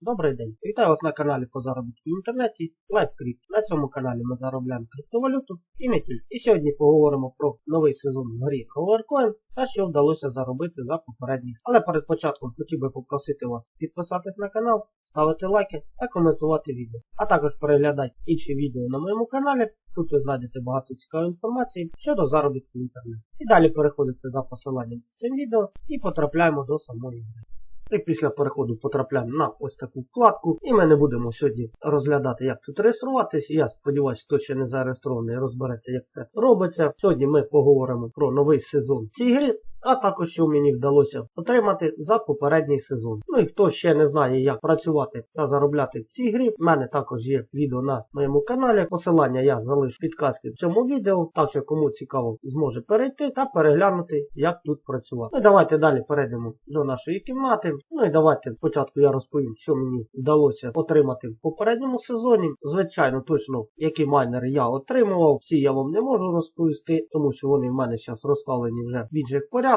Добрий день! Вітаю вас на каналі по заробітку в інтернеті LiveCrypt. На цьому каналі ми заробляємо криптовалюту і не тільки. І сьогодні поговоримо про новий сезон в грі Hovercoin та що вдалося заробити за попередній. Але перед початком хотів би попросити вас підписатись на канал, ставити лайки та коментувати відео. А також переглядати інші відео на моєму каналі. Тут ви знайдете багато цікавої інформації щодо заробітку в інтернеті. І далі переходите за посиланням цим відео і потрапляємо до самої гри. І після переходу потрапляємо на ось таку вкладку. І ми не будемо сьогодні розглядати, як тут реєструватись. Я сподіваюся, хто ще не зареєстрований, розбереться, як це робиться. Сьогодні ми поговоримо про новий сезон в цій. А також що мені вдалося отримати за попередній сезон. Ну і хто ще не знає, як працювати та заробляти в цій грі, в мене також є відео на моєму каналі. Посилання я залишу підказки в цьому відео, так що кому цікаво зможе перейти та переглянути, як тут працювати. Ну і давайте далі перейдемо до нашої кімнати. Ну і давайте спочатку я розповім, що мені вдалося отримати в попередньому сезоні. Звичайно, точно які майнери я отримував. Всі я вам не можу розповісти, тому що вони в мене зараз розставлені вже в інших порядках.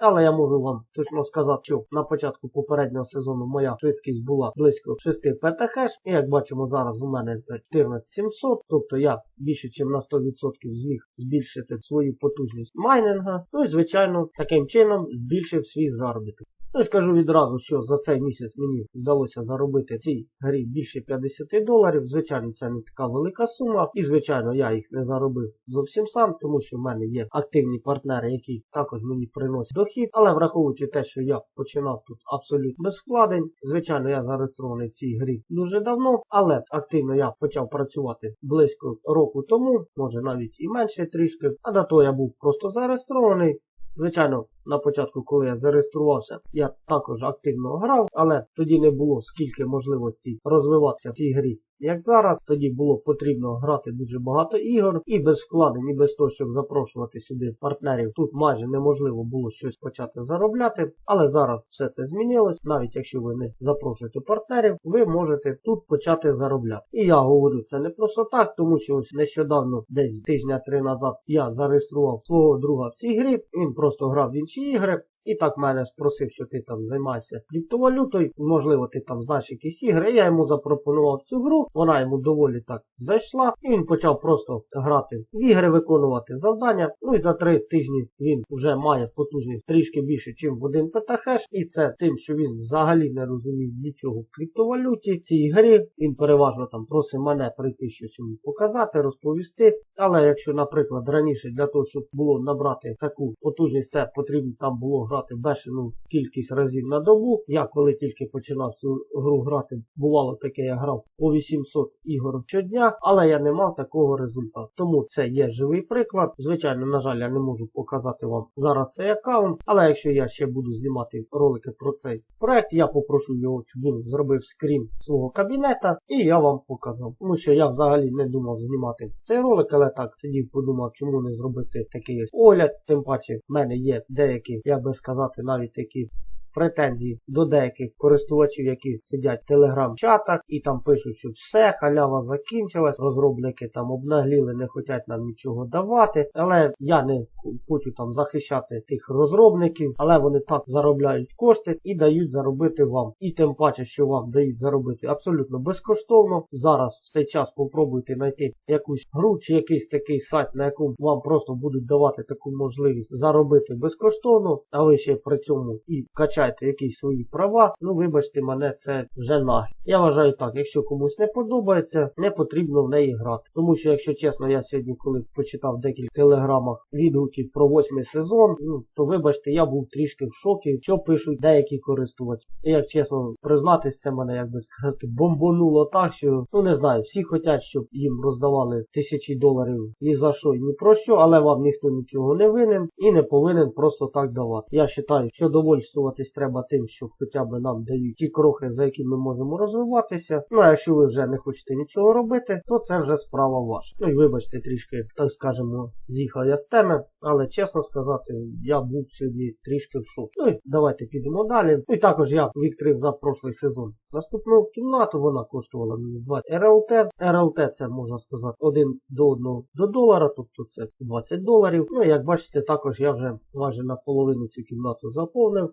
Але я можу вам точно сказати, що на початку попереднього сезону моя швидкість була близько 6 петахеш. І як бачимо, зараз у мене 14700, тобто я більше, ніж на 100% зміг збільшити свою потужність майнинга. Ну і звичайно, таким чином збільшив свій заробіток. Ну скажу відразу, що за цей місяць мені вдалося заробити цій грі більше 50 доларів. Звичайно, це не така велика сума. І, звичайно, я їх не заробив зовсім сам, тому що в мене є активні партнери, які також мені приносять дохід. Але враховуючи те, що я починав тут абсолютно без вкладень, звичайно, я зареєстрований в цій грі дуже давно, але активно я почав працювати близько року тому, може навіть і менше трішки. А до того я був просто зареєстрований. Звичайно, на початку, коли я зареєструвався, я також активно грав, але тоді не було скільки можливостей розвиватися в цій грі. Як зараз, тоді було потрібно грати дуже багато ігор, і без вкладень, і без того, щоб запрошувати сюди партнерів, тут майже неможливо було щось почати заробляти. Але зараз все це змінилось. Навіть якщо ви не запрошуєте партнерів, ви можете тут почати заробляти. І я говорю це не просто так, тому що ось нещодавно, десь тижня три назад, я зареєстрував свого друга в цій грі. Він просто грав в інші ігри. І так мене спросив, що ти там займаєшся криптовалютою, можливо, ти там знаєш якісь ігри. Я йому запропонував цю гру, вона йому доволі так зайшла, і він почав просто грати в ігри, виконувати завдання. Ну і за три тижні він вже має потужність трішки більше, ніж в один петахеш. І це тим, що він взагалі не розумів нічого в криптовалюті. В цій грі він переважно там просить мене прийти щось йому показати, розповісти. Але якщо, наприклад, раніше для того, щоб було набрати таку потужність, це потрібно там було грати бешену кількість разів на добу. Я коли тільки починав цю гру грати, бувало таке, я грав по 800 ігор щодня, але я не мав такого результату. Тому це є живий приклад. Звичайно, на жаль, я не можу показати вам зараз цей аккаунт, але якщо я ще буду знімати ролики про цей проект, я попрошу його, щоб він зробив скрін свого кабінета, і я вам показав. Тому що я взагалі не думав знімати цей ролик, але так сидів, подумав, чому не зробити такий огляд. Тим паче, в мене є деякі, як би сказати, навіть такі претензії до деяких користувачів, які сидять в телеграм-чатах і там пишуть, що все, халява закінчилась, розробники там обнагліли, не хочуть нам нічого давати. Але я не хочу там захищати тих розробників, але вони так заробляють кошти і дають заробити вам. І тим паче, що вам дають заробити абсолютно безкоштовно. Зараз в цей час попробуйте знайти якусь гру чи якийсь такий сайт, на якому вам просто будуть давати таку можливість заробити безкоштовно, а ви ще при цьому і качаєте якісь свої права. Ну, вибачте мене, це вже нагло. Я вважаю так, якщо комусь не подобається, не потрібно в неї грати. Тому що, якщо чесно, я сьогодні, коли почитав декілька телеграмах відгуків про восьмий сезон, ну то вибачте, я був трішки в шокі, що пишуть деякі користувачі. І як чесно признатись, це мене, як би сказати, бомбонуло так, що ну не знаю, всі хочуть, щоб їм роздавали тисячі доларів ні за що, ні про що, але вам ніхто нічого не винен і не повинен просто так давати. Я вважаю, що довольствуватись треба тим, що хоча б нам дають ті крохи, за які ми можемо розвиватися. Ну а якщо ви вже не хочете нічого робити, то це вже справа ваша. Ну і вибачте, трішки, так скажемо, з'їхав я з теми, але чесно сказати, я був сьогодні трішки в шокі. Ну і давайте підемо далі. Ну і також я відкрив за прошлий сезон наступну кімнату, вона коштувала мені 20 РЛТ. РЛТ це можна сказати 1 до 1 до долара, тобто це 20 доларів. Ну, як бачите, також я вже майже наполовину цю кімнату заповнив.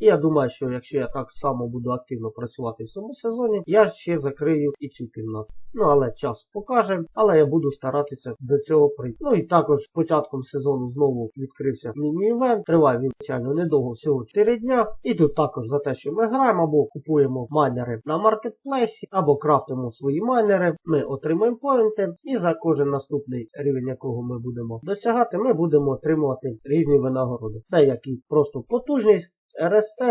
І я думаю, що якщо я так само буду активно працювати в цьому сезоні, я ще закрию і цю кімнату. Ну, але час покаже, але я буду старатися до цього прийти. Ну і також початком сезону знову відкрився міні-івент. Триває він, звичайно, недовго, всього 4 дня. І тут також за те, що ми граємо або купуємо майнери на маркетплейсі, або крафтимо свої майнери, ми отримуємо поінти, і за кожен наступний рівень, якого ми будемо досягати, ми будемо отримувати різні винагороди. Це як і просто потужність. РСТ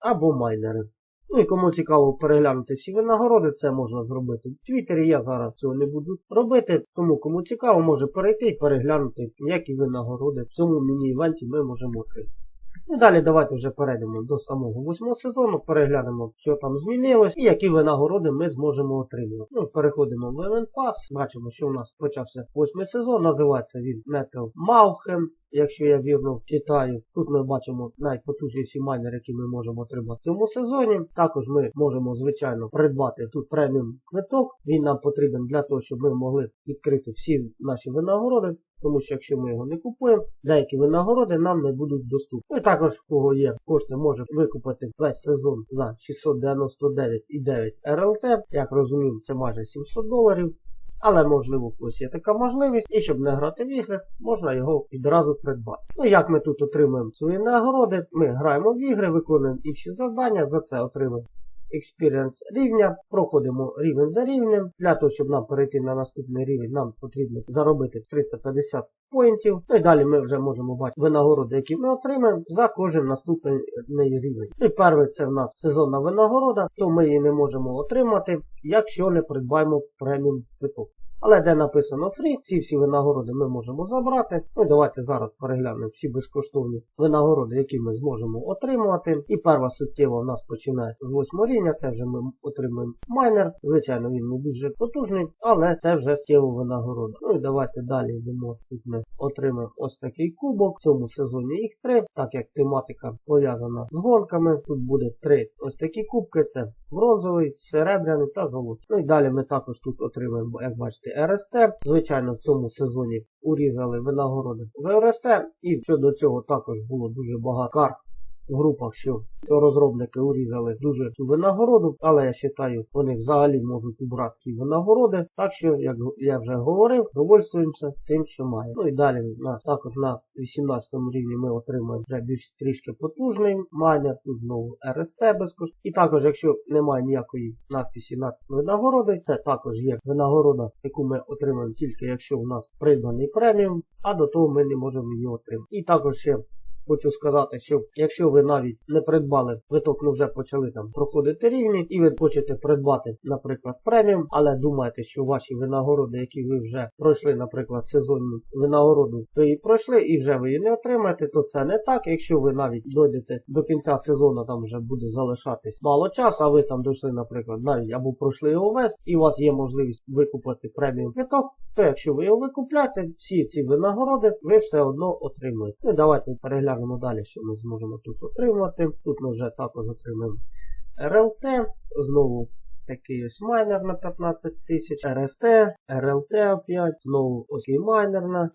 або майнери. Ну і кому цікаво переглянути всі винагороди, це можна зробити в Твіттері. Я зараз цього не буду робити. Тому кому цікаво, може перейти і переглянути, які винагороди в цьому міні-івенті ми можемо отримати. І далі давайте вже перейдемо до самого восьмого сезону, переглянемо, що там змінилось і які винагороди ми зможемо отримати. Ну переходимо в Event Pass. Бачимо, що у нас почався восьмий сезон. Називається він Metal Mauchem. Якщо я вірно читаю, тут ми бачимо найпотужніші майнери, які ми можемо отримати в цьому сезоні. Також ми можемо, звичайно, придбати тут преміум квиток. Він нам потрібен для того, щоб ми могли відкрити всі наші винагороди. Тому що якщо ми його не купуємо, деякі винагороди нам не будуть доступні. Ну і також, в кого є кошти, може викупити весь сезон за 699,9 РЛТ. Як розумію, це майже 700 доларів. Але можливо когось є така можливість, і щоб не грати в ігри, можна його відразу придбати. Ну як ми тут отримуємо свої нагороди? Ми граємо в ігри, виконуємо інші завдання, за це отримуємо експіріенс рівня, проходимо рівень за рівнем. Для того, щоб нам перейти на наступний рівень, нам потрібно заробити 350 поінтів. Ну і далі ми вже можемо бачити винагороди, які ми отримаємо за кожен наступний рівень. І перший це в нас сезонна винагорода, то ми її не можемо отримати, якщо не придбаємо преміум квиток. Але де написано фрі, ці всі винагороди ми можемо забрати. Ну давайте зараз переглянемо всі безкоштовні винагороди, які ми зможемо отримувати. І перша суттєва в нас починає з 8 рівня. Це вже ми отримуємо майнер. Звичайно, він не дуже потужний, але це вже суттєва винагорода. Ну і давайте далі йдемо. Тут ми отримаємо ось такий кубок. В цьому сезоні їх три, так як тематика пов'язана з гонками. Тут буде три ось такі кубки. Це бронзовий, серебряний та золотий. Ну і далі ми також тут отримаємо, як бачите, РСТ. Звичайно, в цьому сезоні урізали винагороди в РСТ. І щодо цього також було дуже багато карг в групах, що розробники урізали дуже цю винагороду, але я вважаю, вони взагалі можуть убрати ці винагороди. Так що, як я вже говорив, довольствуємося тим, що маємо. Ну і далі у нас також на 18 рівні ми отримаємо вже більш трішки потужний майнер, тут знову РСТ безкоштовно. І також, якщо немає ніякої надписі над винагороди, це також є винагорода, яку ми отримаємо тільки якщо у нас придбаний преміум, а до того ми не можемо її отримати. І також ще Хочу сказати, що якщо ви навіть не придбали квиток, ну вже почали там проходити рівні, і ви хочете придбати, наприклад, преміум, але думаєте, що ваші винагороди, які ви вже пройшли, наприклад, сезонну винагороду, то її пройшли і вже ви її не отримаєте, то це не так. Якщо ви навіть дойдете до кінця сезону, там вже буде залишатись мало часу, а ви там дійшли, наприклад, навіть або пройшли весь, і у вас є можливість викупити преміум квиток, то якщо ви його викупляєте, всі ці винагороди ви все одно отримуєте. Ну, давайте переглянемо. Глянемо далі, що ми зможемо тут отримати. Тут ми вже також отримаємо РЛТ. Знову такий ось майнер на 15 тисяч, РСТ, РЛТ опять, знову ось і майнер на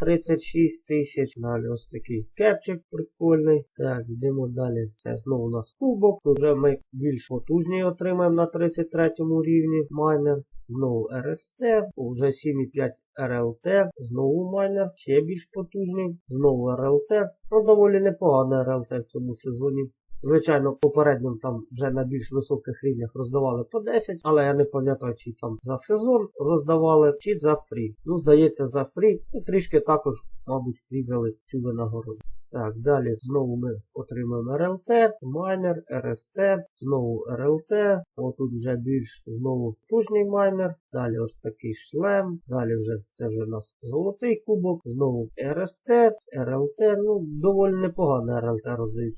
36 тисяч. Далі ось такий кепчик прикольний. Так, йдемо далі. Це знову у нас кубок. Вже ми більш потужні отримаємо на 33 рівні майнер. Знову РСТ, вже 7,5 РЛТ, знову майнер, ще більш потужний, знову РЛТ. Ну, доволі непогане РЛТ в цьому сезоні. Звичайно, попередньо там вже на більш високих рівнях роздавали по 10, але я не пам'ятаю, чи там за сезон роздавали, чи за фрі. Ну, здається, за фрі. І трішки також, мабуть, врізали цю винагороду. Так, далі знову ми отримаємо РЛТ, майнер, РСТ, знову РЛТ. Отут вже більш знову потужний майнер. Далі ось такий шлем. Далі вже це вже у нас золотий кубок, знову РСТ, РЛТ. Ну, доволі непогано РЛТ роздають.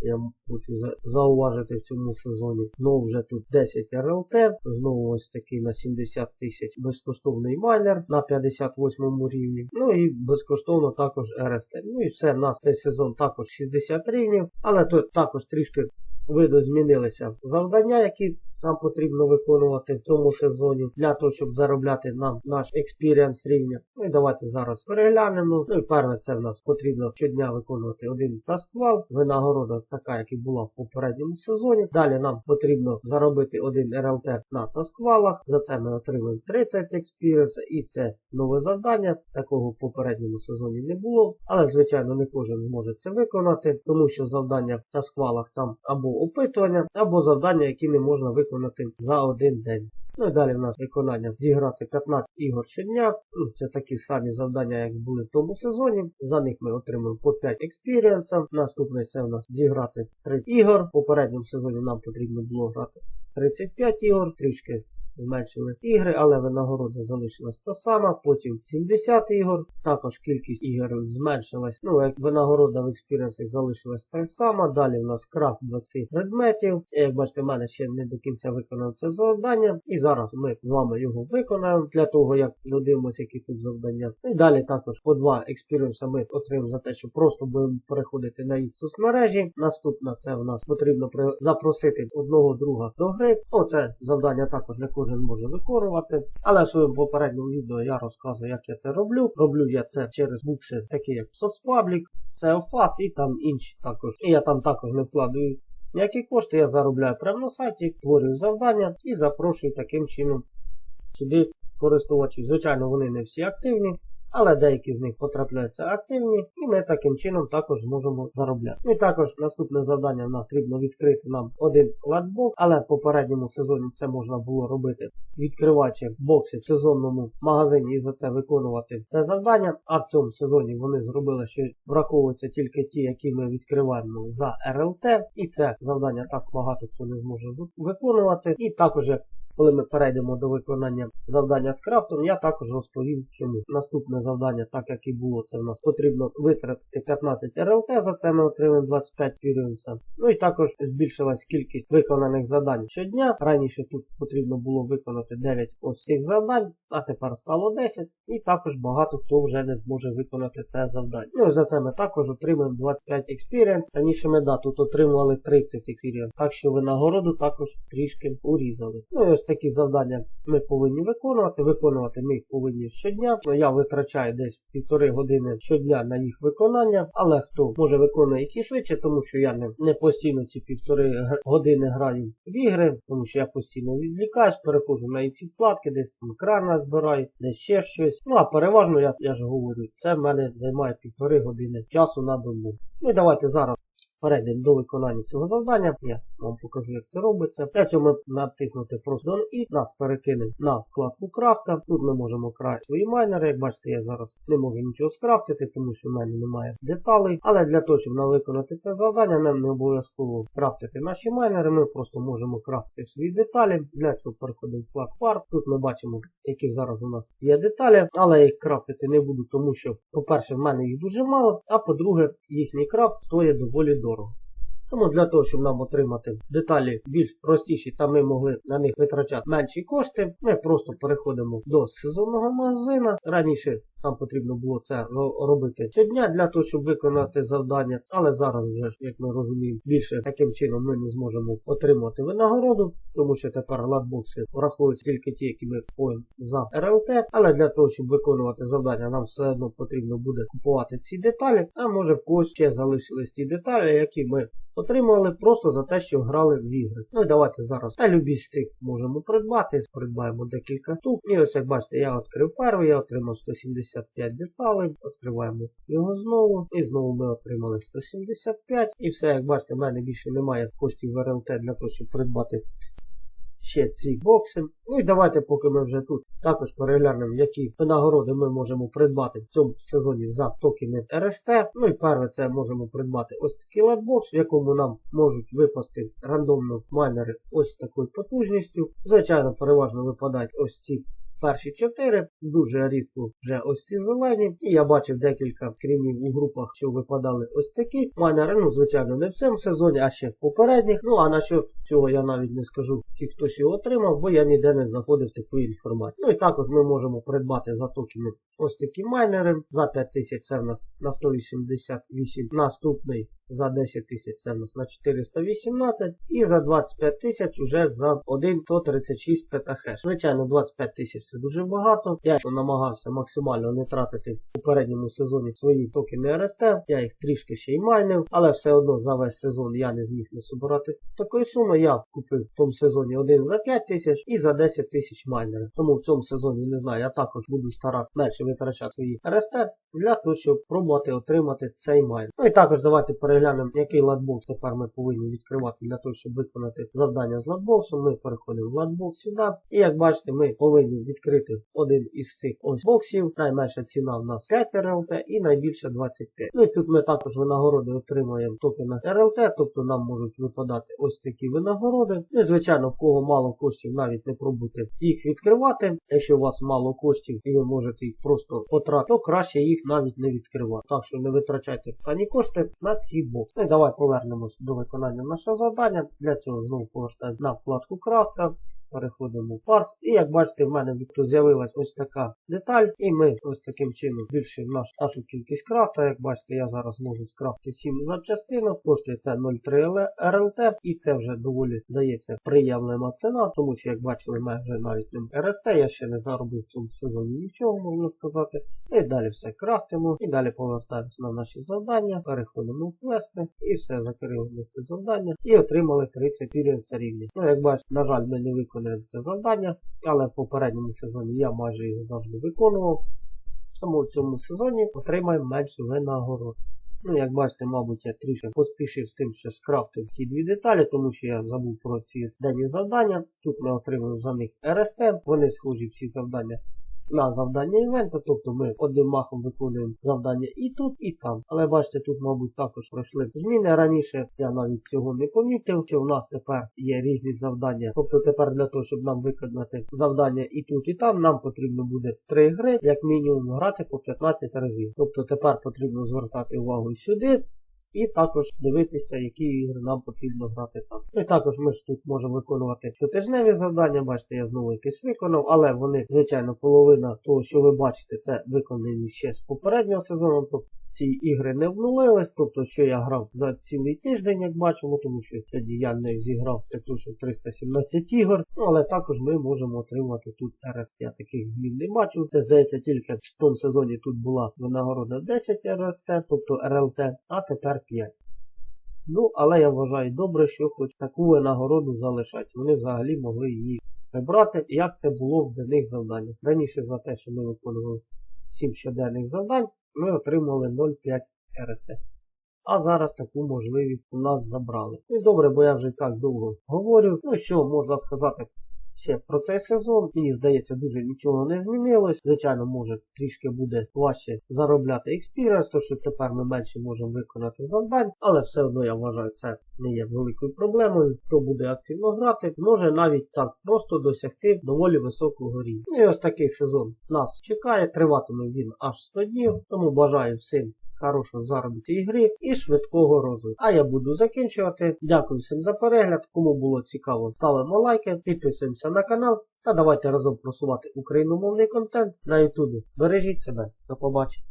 Я хочу зауважити в цьому сезоні. Ну вже тут 10 РЛТ. Знову ось такий на 70 тисяч безкоштовний майнер на 58 рівні. Ну і безкоштовно також РСТ. Ну і все, на цей сезон також 60 рівнів. Але тут також трішки видозмінилися завдання, які нам потрібно виконувати в цьому сезоні для того, щоб заробляти нам наш експіріанс рівня. Ну і давайте зараз переглянемо. Ну і перше, це в нас потрібно щодня виконувати один тасквал. Винагорода така, як і була в попередньому сезоні. Далі нам потрібно заробити один РЛТ на тасквалах. За це ми отримаємо 30 експіріанса і це нове завдання. Такого в попередньому сезоні не було. Але, звичайно, не кожен зможе це виконати, тому що завдання в тасквалах там або опитування, або завдання, які не можна виконати за один день. Ну і далі в нас виконання зіграти 15 ігор щодня. Ну, Це такі самі завдання, як були в тому сезоні. За них ми отримуємо по 5 експіріенсів. Наступне це у нас зіграти 30 ігор. В попередньому сезоні нам потрібно було грати 35 ігор, трішки зменшили ігри, але винагорода залишилась та сама. Потім 70 ігор. Також кількість ігор зменшилась. Ну, як винагорода в експіріенсах залишилась та сама. Далі у нас крафт 20 предметів. Як бачите, в мене ще не до кінця виконав це завдання. І зараз ми з вами його виконаємо для того, як додивимося, які тут завдання. І далі також по два експіріенса ми отримаємо за те, що просто будемо переходити на їх соцмережі. Наступна це в нас потрібно запросити одного друга до гри. Оце завдання також не кожен може виконувати. Але в своєму попередньому відео я розказую, як я це роблю. Роблю я це через букси, такі як соцпаблік, SEOFast і там інші також. І я там також не вкладаю ніякі кошти, я заробляю прямо на сайті, створюю завдання і запрошую таким чином сюди користувачів. Звичайно, вони не всі активні. Але деякі з них потрапляються активні, і ми таким чином також зможемо заробляти. Ну і також наступне завдання нам потрібно відкрити нам один латбокс, але в попередньому сезоні це можна було робити, відкриваючи бокси в сезонному магазині і за це виконувати це завдання. А в цьому сезоні вони зробили, що враховуються тільки ті, які ми відкриваємо за РЛТ, і це завдання так багато хто не зможе виконувати. І також як коли ми перейдемо до виконання завдання з крафтом, я також розповім чому. Наступне завдання, так як і було, це в нас потрібно витратити 15 РЛТ, за це ми отримаємо 25 експіріенса. Ну і також збільшилась кількість виконаних завдань щодня. Раніше тут потрібно було виконати 9 ось цих завдань, а тепер стало 10. І також багато хто вже не зможе виконати це завдання. Ну і за це ми також отримаємо 25 експіріенс. Раніше ми да, тут отримували 30 експіріенс, так що винагороду також трішки урізали. Ну і ось такі завдання ми повинні виконувати. Виконувати ми їх повинні щодня. Ну, Я витрачаю десь півтори години щодня на їх виконання, але хто може виконує їх і швидше, тому що я не, не постійно ці півтори години граю в ігри, тому що я постійно відвлікаюсь, переходжу на інші вкладки, десь там екран збираю, десь ще щось. Ну а переважно я, я ж говорю, це в мене займає півтори години часу на добу. Ну і давайте зараз. Перейдемо до виконання цього завдання. Я вам покажу, як це робиться. Для цього ми натиснути просто Done і нас перекине на вкладку крафта. Тут ми можемо крати свої майнери. Як бачите, я зараз не можу нічого скрафтити, тому що в мене немає деталей. Але для того, щоб нам виконати це завдання, нам не обов'язково крафтити наші майнери. Ми просто можемо крафтити свої деталі. Для цього переходимо в вкладку Part. Тут ми бачимо, які зараз у нас є деталі, але їх крафтити не буду, тому що, по-перше, в мене їх дуже мало, а по-друге, їхній крафт стоїть доволі дорого. Тому для того, щоб нам отримати деталі більш простіші та ми могли на них витрачати менші кошти, ми просто переходимо до сезонного магазина. Раніше нам потрібно було це робити щодня для того, щоб виконати завдання, але зараз вже як ми розуміємо, більше таким чином ми не зможемо отримати винагороду, тому що тепер латбокси враховують тільки ті, які ми купуємо за РЛТ. Але для того, щоб виконувати завдання, нам все одно потрібно буде купувати ці деталі. А може в когось ще залишились ті деталі, які ми отримали просто за те, що грали в ігри. Ну і давайте зараз та любі з цих можемо придбати. Придбаємо декілька штук. І ось як бачите, я відкрив перший, я отримав 175 деталей. Відкриваємо його знову. І знову ми отримали 175. І все, як бачите, в мене більше немає коштів в РЛТ для того, щоб придбати ще ці бокси. Ну і давайте, поки ми вже тут, також переглянемо, які винагороди ми можемо придбати в цьому сезоні за токени РСТ. Ну і перше, це можемо придбати ось такий латбокс, в якому нам можуть випасти рандомно майнери ось такою потужністю. Звичайно, переважно випадають ось ці. Перші чотири, дуже рідко вже ось ці зелені. І я бачив декілька скрінів у групах, що випадали ось такі. Майнери, ну, звичайно, не в цьому сезоні, а ще в попередніх. Ну а насчет цього я навіть не скажу, чи хтось його отримав, бо я ніде не знаходив такої інформації. Ну і також ми можемо придбати за токени ось такі майнери. За 5000 це в нас на 188. Наступний за 10 тисяч це в нас на 418 і за 25 тисяч уже за 1,136 петахеш. Звичайно, 25 тисяч це дуже багато. Я намагався максимально не тратити в попередньому сезоні свої токени РСТ. Я їх трішки ще й майнив, але все одно за весь сезон я не зміг не собирати такої суми. Я купив в тому сезоні один за 5 тисяч і за 10 тисяч майнерів. Тому в цьому сезоні не знаю, я також буду старати менше витрачати свої РСТ для того, щоб пробувати отримати цей майн. Ну і також давайте переглянемо, який латбокс тепер ми повинні відкривати для того, щоб виконати завдання з латбоксом. Ми переходимо в латбокс сюди. І як бачите, ми повинні відкрити один із цих ось боксів. Найменша ціна в нас 5 РЛТ і найбільша 25. Ну і тут ми також винагороди отримуємо токена РЛТ, тобто нам можуть випадати ось такі винагороди. Ну і звичайно, в кого мало коштів, навіть не пробуйте їх відкривати. Якщо у вас мало коштів і ви можете їх просто потратити, то краще їх навіть не відкривати. Так що не витрачайте ані кошти на ці бокси. Ну і давай повернемось до виконання нашого завдання. Для цього знову повертаємо на вкладку крафта. Переходимо в парс. І як бачите, в мене з'явилась ось така деталь. І ми ось таким чином збільшуємо наш, нашу кількість крафта. Як бачите, я зараз можу скрафти 7 запчастинок. Коштує це 0,3 РЛТ. І це вже доволі здається приємлива ціна, тому що, як бачили, ми вже навіть не РСТ. Я ще не заробив в цьому сезоні нічого, можна сказати. І далі все крафтимо. І далі повертаємося на наші завдання. Переходимо в квести. І все, закрили це завдання. І отримали 30 пірінця рівня. Ну, як бачите, на жаль, ми не виконали це завдання, але в попередньому сезоні я майже його завжди виконував. Тому в цьому сезоні отримаємо менше винагород. Ну, як бачите, мабуть, я трішки поспішив з тим, що скрафтив ці дві деталі, тому що я забув про ці денні завдання. Тут ми отримали за них РСТ, вони схожі всі завдання на завдання івента, тобто ми одним махом виконуємо завдання і тут, і там. Але бачите, тут, мабуть, також пройшли зміни. Раніше я навіть цього не помітив, що в нас тепер є різні завдання. Тобто тепер для того, щоб нам виконати завдання і тут, і там, нам потрібно буде в три гри, як мінімум, грати по 15 разів. Тобто тепер потрібно звертати увагу сюди. І також дивитися, які ігри нам потрібно грати там. Ну і також ми ж тут можемо виконувати щотижневі завдання. Бачите, я знову якесь виконав, але вони, звичайно, половина того, що ви бачите, це виконані ще з попереднього сезону. Ці ігри не обнулились, тобто, що я грав за цілий тиждень, як бачимо, тому що сьогодні я не зіграв це точно 317 ігор. Ну але також ми можемо отримати тут РС. Я таких змін не бачив. Це здається тільки в тому сезоні тут була винагорода 10 РСТ, тобто РЛТ, а тепер 5. Ну, але я вважаю добре, що хоч таку винагороду залишать. Вони взагалі могли її прибрати, як це було в денних завданнях. Раніше за те, що ми виконували 7 щоденних завдань, ми отримали 0,5 РСТ. А зараз таку можливість у нас забрали. Ну і добре, бо я вже так довго говорю. Ну що можна сказати ще про цей сезон? Мені здається, дуже нічого не змінилось. Звичайно, може трішки буде важче заробляти експіріенс, то що тепер ми менше можемо виконати завдань, але все одно я вважаю, це не є великою проблемою. Хто буде активно грати, може навіть так просто досягти доволі високого рівня. І ось такий сезон нас чекає, триватиме він аж 100 днів, тому бажаю всім хорошого заробітку цієї гри і швидкого розвитку. А я буду закінчувати. Дякую всім за перегляд. Кому було цікаво, ставимо лайки, підписуємося на канал та давайте разом просувати україномовний контент на ютубі. Бережіть себе, до побачення.